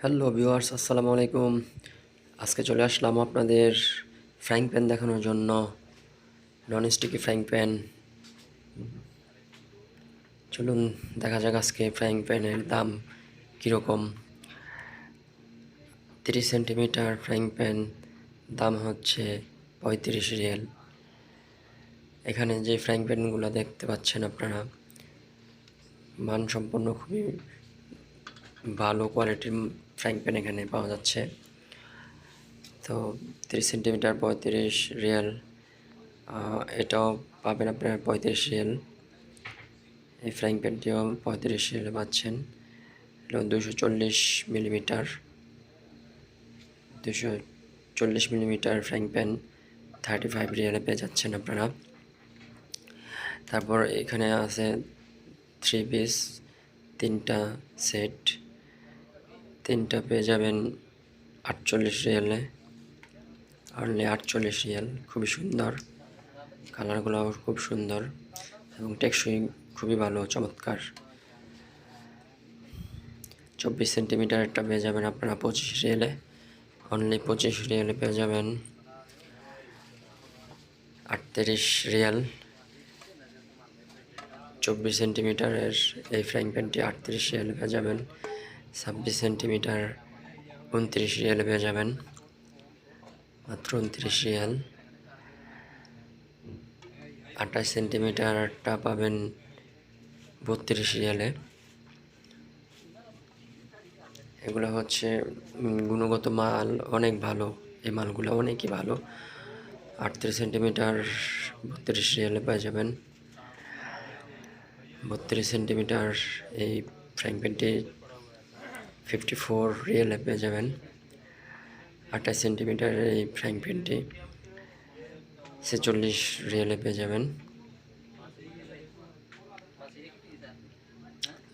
Hello viewers, আসসালামু আলাইকুম। আজকে চলে আসলাম আপনাদের ফ্রাইং প্যান দেখানোর জন্য। Non sticky frying pan. চলুন দেখা যাক আজকে ফ্রাইং প্যানের দাম কীরকম। তিরিশ সেন্টিমিটার ফ্রাইং প্যান দাম হচ্ছে পঁয়ত্রিশ রিয়েল। এখানে যে ফ্রাইং প্যানগুলো দেখতে পাচ্ছেন আপনারা, মানসম্পন্ন খুবই ভালো কোয়ালিটির ফ্রাইং প্যান এখানে পাওয়া যাচ্ছে। তো তিরিশ সেন্টিমিটার, পঁয়ত্রিশ রিয়েল এটাও পাবেন আপনার পঁয়ত্রিশ রিয়েল। এই ফ্রাইং প্যানটিও পঁয়ত্রিশ রিয়েলে পাচ্ছেন। দুশো চল্লিশ মিলিমিটার, দুশো চল্লিশ millimetre frying pan thirty five রিয়েলে পেয়ে যাচ্ছেন আপনারা। তারপর এখানে আছে থ্রি পিস, তিনটা সেট। তিনটা পেয়ে যাবেন আটচল্লিশ রিয়ালে। অনলি আটচল্লিশ রিয়াল খুবই সুন্দর। কালারগুলো খুব সুন্দর এবং টেকসই, খুবই ভালো, চমৎকার। চব্বিশ সেন্টিমিটার একটা পেয়ে যাবেন আপনারা পঁচিশ রিয়ালে। অনলি পঁচিশ রিয়ালে পেয়ে যাবেন আটত্রিশ রিয়াল। চব্বিশ সেন্টিমিটারের এই ফ্রাইং প্যানটি আটত্রিশ রিয়ালে পেয়ে যাবেন। ছাব্বিশ সেন্টিমিটার উনত্রিশ রিয়ালে পেয়ে যাবেন। মাত্র উনত্রিশ রিয়াল। আঠাশ সেন্টিমিটারটা পাবেন বত্রিশ রিয়ালে। এগুলো হচ্ছে গুণগত মাল অনেক ভালো। এই মালগুলো অনেকই ভালো। আটত্রিশ সেন্টিমিটার বত্রিশ রিয়ালে পেয়ে যাবেন। বত্রিশ সেন্টিমিটার এই প্যানটি ফিফটি ফোর রিয়েলে পেয়ে যাবেন আঠাশ সেন্টিমিটার এই ফ্রাইং প্যানটি ছেচল্লিশ রিয়েলে পেয়ে যাবেন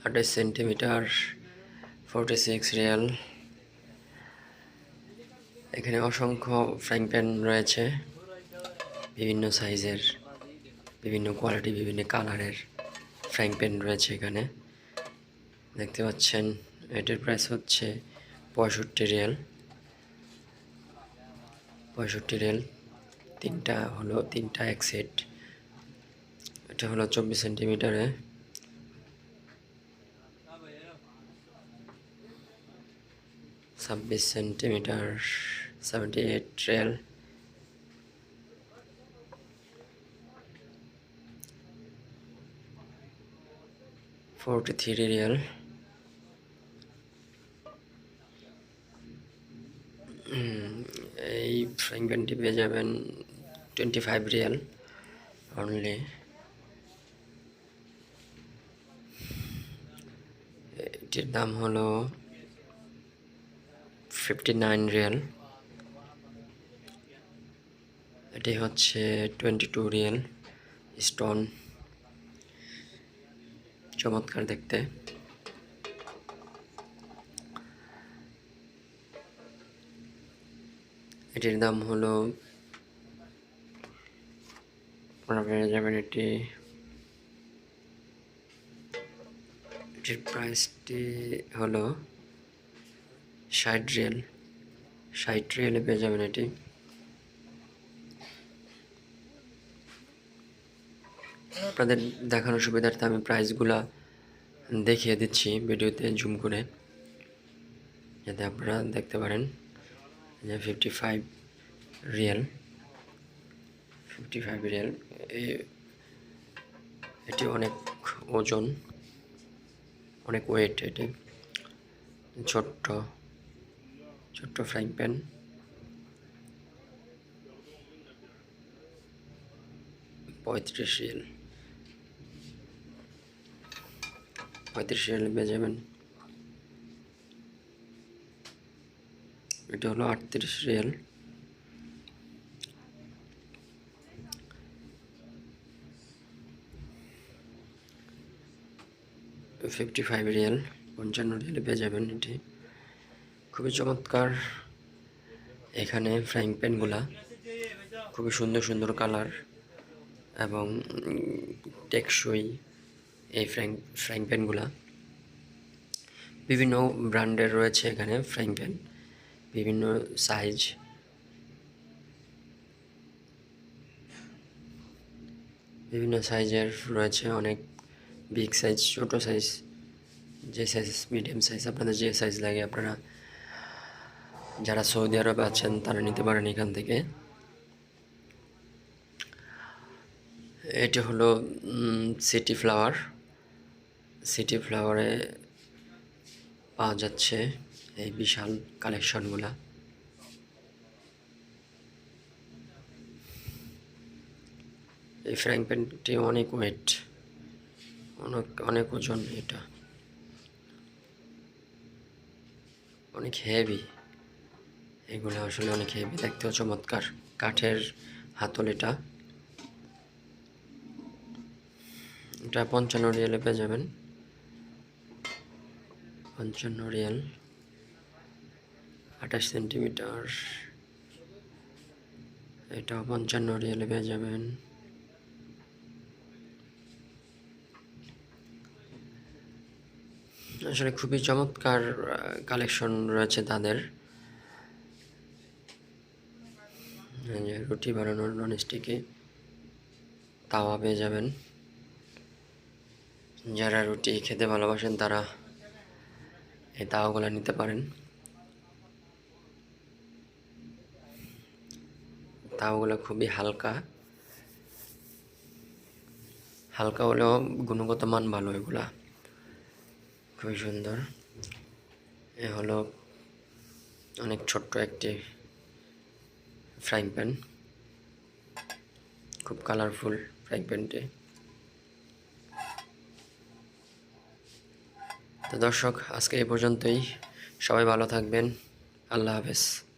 আঠাশ সেন্টিমিটার ফোরটি সিক্স রিয়াল এখানে অসংখ্য ফ্রাইং প্যান রয়েছে, বিভিন্ন সাইজের বিভিন্ন কোয়ালিটি বিভিন্ন কালারের ফ্রাইং প্যান রয়েছে এখানে, দেখতে পাচ্ছেন। এটার প্রাইস হচ্ছে পঁয়ষট্টি রিয়াল। পঁয়ষট্টি রিয়াল, তিনটা হলো, তিনটা এক সেট। এটা হলো চব্বিশ সেন্টিমিটারে ছাব্বিশ centimetre seventy eight riyal. Forty three riyal এই ফ্রাইং প্যানটি পেয়ে যাবেন টোয়েন্টি ফাইভ রিয়াল অনলি এটির দাম হলো ফিফটি নাইন রিয়াল এটি হচ্ছে টোয়েন্টি টু রিয়াল স্টোন চমৎকার দেখতে। এটির দাম হলো আপনারা পেয়ে যাবেন এটি। এটির প্রাইসটি হলো ষাট রিয়েল। ষাট রিয়েলে পেয়ে যাবেন এটি। আপনাদের দেখানোর সুবিধার্থে আমি প্রাইসগুলা দেখিয়ে দিচ্ছি ভিডিওতে জুম করে। যাতে আপনারা দেখতে পারেন। যে fifty five riyal fifty five riyal এটি অনেক ওজন, অনেক ওয়েট এটি ছোট্ট ছোট্ট ফ্রাইং প্যান পঁয়ত্রিশ রিয়েল পঁয়ত্রিশ রিয়েল পেয়ে যাবেন এটা হলো আটত্রিশ রিয়েল। ফিফটি ফাইভ রিয়েল, পঞ্চান্ন রিয়েলে পেয়ে যাবেন এটি। খুবই চমৎকার এখানে ফ্রাইং প্যানগুলা খুবই সুন্দর সুন্দর কালার এবং টেকসই এই ফ্রাইং ফ্রাইং প্যানগুলা বিভিন্ন ব্র্যান্ডের রয়েছে এখানে ফ্রাইং প্যান বিভিন্ন সাইজ বিভিন্ন সাইজের রয়েছে অনেক বিগ সাইজ ছোটো সাইজ যে সাইজ মিডিয়াম সাইজ আপনাদের যে সাইজ লাগে আপনারা যারা সৌদি আরবে আছেন, তারা নিতে পারেন এখান থেকে। এটি হলো সিটি ফ্লাওয়ার সিটি ফ্লাওয়ারে পাওয়া যাচ্ছে এই বিশাল কালেকশনগুলা। এই ফ্রাইং প্যানটি অনেক ওয়েট, অনেক অনেক ওজন এটা। অনেক হেভি। এগুলো আসলে অনেক হেভি, দেখতেও চমৎকার। কাঠের হাতল এটা। এটা পঞ্চান্ন রিয়ালে পেয়ে যাবেন। পঞ্চান্ন রিয়াল। আঠাশ সেন্টিমিটার। এটাও পঞ্চান্ন রিয়েলে পেয়ে যাবেন। আসলে খুবই চমৎকার কালেকশন রয়েছে তাদের। রুটি বানানোর ননস্টিকে তাওয়া পেয়ে যাবেন। যারা রুটি খেতে ভালোবাসেন তারা এই তাওয়াগুলো নিতে পারেন। তাওয়াগুলো খুবই হালকা। হালকা হলেও গুণগত মান ভালো এগুলা। খুবই সুন্দর। এ হলো অনেক ছোট্ট একটি ফ্রাইং প্যান। খুব কালারফুল ফ্রাইং প্যানটি। তো দর্শক, আজকে এই পর্যন্তই। সবাই ভালো থাকবেন। আল্লাহ হাফেজ।